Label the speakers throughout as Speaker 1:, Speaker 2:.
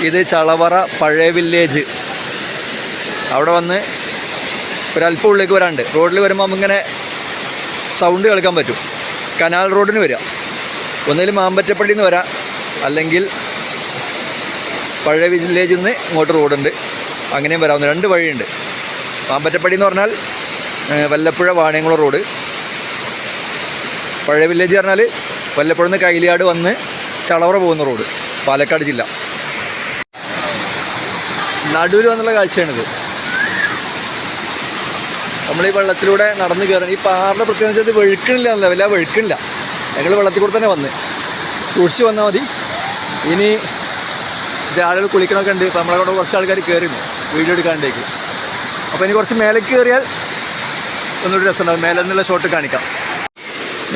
Speaker 1: ഇത് ചളവറ പഴയ വില്ലേജ് അവിടെ വന്ന് ഒരല്പം ഉള്ളിലേക്ക് വരാണ്ട്. റോഡിൽ വരുമ്പോൾ നമുക്കിങ്ങനെ സൗണ്ട് കേൾക്കാൻ പറ്റും. കനാൽ റോഡിന് വരിക. ഒന്നിൽ മാമ്പറ്റപ്പള്ളിയിൽ നിന്ന് വരാം. അല്ലെങ്കിൽ പഴയ വില്ലേജിൽ നിന്ന് ഇങ്ങോട്ട് റോഡുണ്ട്. അങ്ങനെയും വരാവുന്ന രണ്ട് വഴിയുണ്ട്. മാമ്പറ്റപ്പടി എന്ന് പറഞ്ഞാൽ വല്ലപ്പുഴ വാണിയംകുളം റോഡ്. പഴയ വില്ലേജ് പറഞ്ഞാൽ വല്ലപ്പുഴ നിന്ന് കൈലിയാട് വന്ന് ചളവറ പോകുന്ന റോഡ് പാലക്കാട് ജില്ല. നടുവിൽ വന്നുള്ള കാഴ്ചയാണിത്. നമ്മൾ ഈ വെള്ളത്തിലൂടെ നടന്നു കയറണം ഈ പാറിന്റെ പ്രത്യേകത ഇത് വെഴുക്കണില്ല എന്നല്ല വല്ല വെഴുക്കണില്ല ഞങ്ങൾ വെള്ളത്തിൽ കൂടെ തന്നെ വന്ന്. സൂക്ഷിച്ച് വന്നാൽ മതി. ഇനി ആളുകൾ കുളിക്കണമൊക്കെ ഉണ്ട്. ഇപ്പം നമ്മളെ കൂടെ കുറച്ച് ആൾക്കാർ കയറിയിരുന്നു വീഡിയോ എടുക്കാണ്ടേക്ക് അപ്പോൾ ഇനി കുറച്ച് മേലേക്ക് കയറിയാൽ ഒന്നുകൂടി രസമുണ്ടാവും. മേലെ നിന്നുള്ള ഷോട്ട് കാണിക്കാം.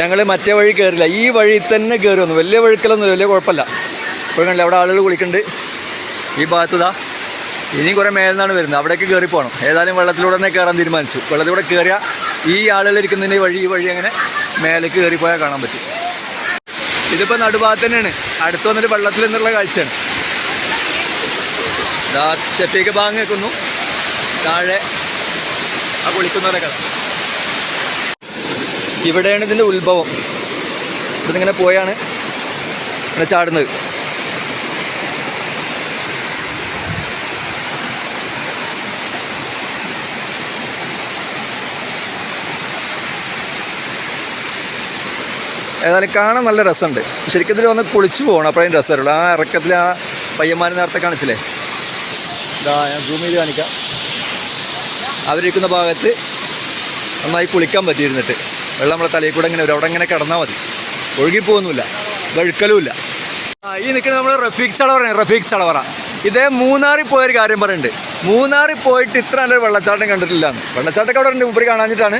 Speaker 1: ഞങ്ങൾ മറ്റേ വഴി കയറില്ല ഈ വഴി തന്നെ കയറി വന്നു. വലിയ വഴുക്കലൊന്നും വലിയ കുഴപ്പമില്ല. ഇപ്പോൾ കണ്ടില്ല അവിടെ ആളുകൾ കുളിക്കുന്നുണ്ട്. ഈ ഭാഗത്ത് ഇനിയും കുറേ മേലെന്നാണ് വരുന്നത്. അവിടേക്ക് കയറി പോകണം ഏതായാലും വെള്ളത്തിലൂടെ തന്നെ കയറാൻ തീരുമാനിച്ചു. വെള്ളത്തിലൂടെ കയറിയാൽ ഈ ആളുകൾ ഇരിക്കുന്നതിന്റെ വഴി ഈ വഴി അങ്ങനെ മേലേക്ക് കയറിപ്പോയാൽ കാണാൻ പറ്റും. ഇതിപ്പോൾ നടുഭാഗത്ത് തന്നെയാണ്. അടുത്ത് വന്നിട്ട് വെള്ളത്തിൽ നിന്നുള്ള കാഴ്ചയാണ്. ഇതാ ഷെഫീക്ക് ഭാഗം വെക്കുന്നു താഴെ ആ കുളിക്കുന്നവരെ കാണാം. ഇവിടെയാണ് ഇതിന്റെ ഉത്ഭവം. ഇതിങ്ങനെ പോയാണ്. ഇങ്ങനെ ചാടുന്നത്. ഏതായാലും കാണാൻ നല്ല രസമുണ്ട്. ശരിക്കും ഇതിൽ വന്ന് കുളിച്ചു പോകണം. അപ്പോഴേ രസമുള്ളൂ. ആ ഇറക്കത്തിൽ ആ പയ്യന്മാരെ നേരത്തെ കാണിച്ചില്ലേ? ഇതാ ഞാൻ സൂം ചെയ്ത് കാണിക്കാം. അവരിരിക്കുന്ന ഭാഗത്ത് നന്നായി കുളിക്കാൻ പറ്റിയിരുന്നിട്ട്. വെള്ളം നമ്മളെ തലയിൽ കൂടെ ഇങ്ങനെ വരും. അവിടെ ഇങ്ങനെ കിടന്നാൽ മതി. ഒഴുകിപ്പോകുന്നില്ല വഴുക്കലുമില്ല. ഈ നിൽക്കുന്നത് നമ്മൾ റഫീഖ് ചടവറയാണ് റഫീഖ് ചടവറ ഇതേ മൂന്നാറിൽ പോയൊരു കാര്യം പറയുന്നുണ്ട്. മൂന്നാറിൽ പോയിട്ട് ഇത്ര നല്ലൊരു വെള്ളച്ചാട്ടം കണ്ടിട്ടില്ലാന്ന്. വെള്ളച്ചാട്ടമൊക്കെ അവിടെ ഉണ്ട്. ഉപരി കാണാഞ്ഞിട്ടാണ്.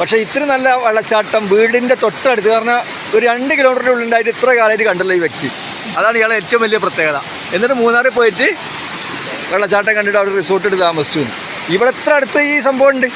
Speaker 1: പക്ഷേ ഇത്ര നല്ല വെള്ളച്ചാട്ടം വീടിന്റെ തൊട്ടടുത്ത്. കാരണം ഒരു രണ്ട് കിലോമീറ്ററിന്റെ ഉള്ളിലായിട്ട് ഇത്ര കാലമായിട്ട് കണ്ടില്ല ഈ വ്യക്തി. അതാണ് ഇയാളെ ഏറ്റവും വലിയ പ്രത്യേകത. എന്നിട്ട് മൂന്നാറിൽ പോയിട്ട് വെള്ളച്ചാട്ടം കണ്ടിട്ട് അവിടെ റിസോർട്ട് എടുത്ത് താമസിച്ചു. ഇവിടെ എത്ര അടുത്ത് ഈ സംഭവം ഉണ്ട്?